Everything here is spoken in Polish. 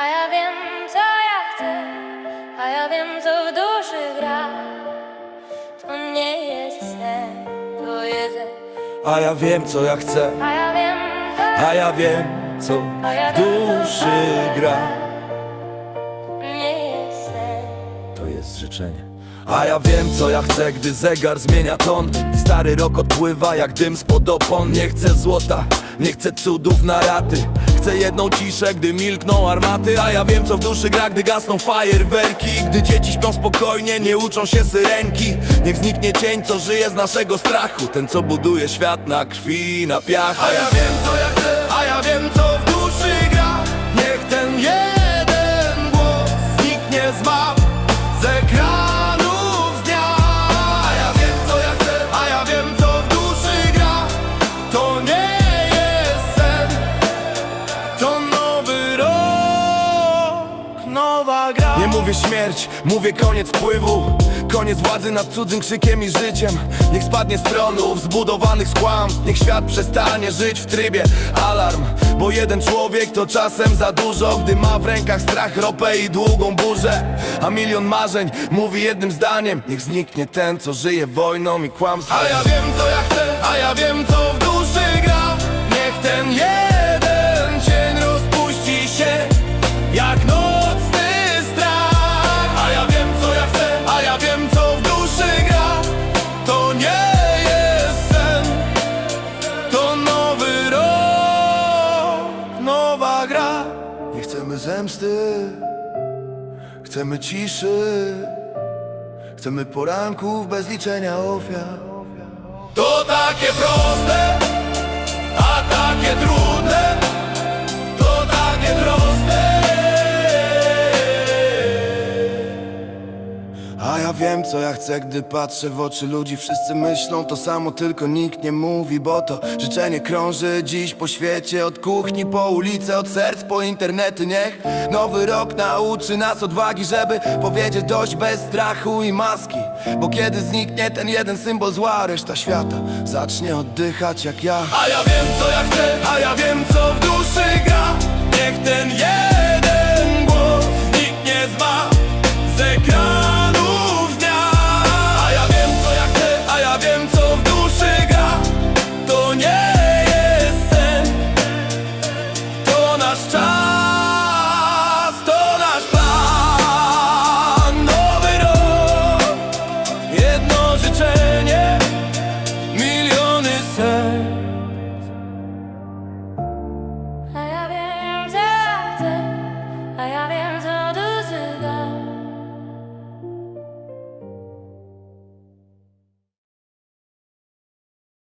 A ja wiem, co ja chcę, a ja wiem, co w duszy gra. To nie jest sen, to jest A ja wiem co ja chcę, A ja wiem, co a ja wiem co a ja w wiem, duszy gra. Nie jest sen. To jest życzenie. A ja wiem co ja chcę, gdy zegar zmienia ton. Stary rok odpływa jak dym spod opon. Nie chcę złota, nie chcę cudów na raty Chcę jedną ciszę, gdy milkną armaty A ja wiem co w duszy gra, gdy gasną fajerwerki. Gdy dzieci śpią spokojnie, nie uczą się syrenki. Niech zniknie cień, co żyje z naszego strachu. Ten co buduje świat na krwi na piach. A ja wiem co ja chcę, a ja wiem co Mówię śmierć, mówię koniec wpływu. Koniec władzy nad cudzym krzykiem i życiem. Niech spadnie z tronów zbudowanych z Niech świat przestanie żyć w trybie alarm. Bo jeden człowiek to czasem za dużo Gdy ma w rękach strach, ropę i długą burzę. A milion marzeń mówi jednym zdaniem. Niech zniknie ten, co żyje wojną i kłamstwem. A ja wiem co ja chcę, a ja wiem co w duszy gra. Niech ten jeden Chcemy zemsty. Chcemy ciszy. Chcemy poranków bez liczenia ofiar. To takie proste, a takie trudne A ja wiem co ja chcę, gdy patrzę w oczy ludzi. Wszyscy myślą to samo, tylko nikt nie mówi Bo to życzenie krąży dziś po świecie. Od kuchni po ulicę, od serc po internety. Niech nowy rok nauczy nas odwagi Żeby powiedzieć dość bez strachu i maski. Bo kiedy zniknie ten jeden symbol zła Reszta świata zacznie oddychać jak ja. A ja wiem co ja chcę, a ja wiem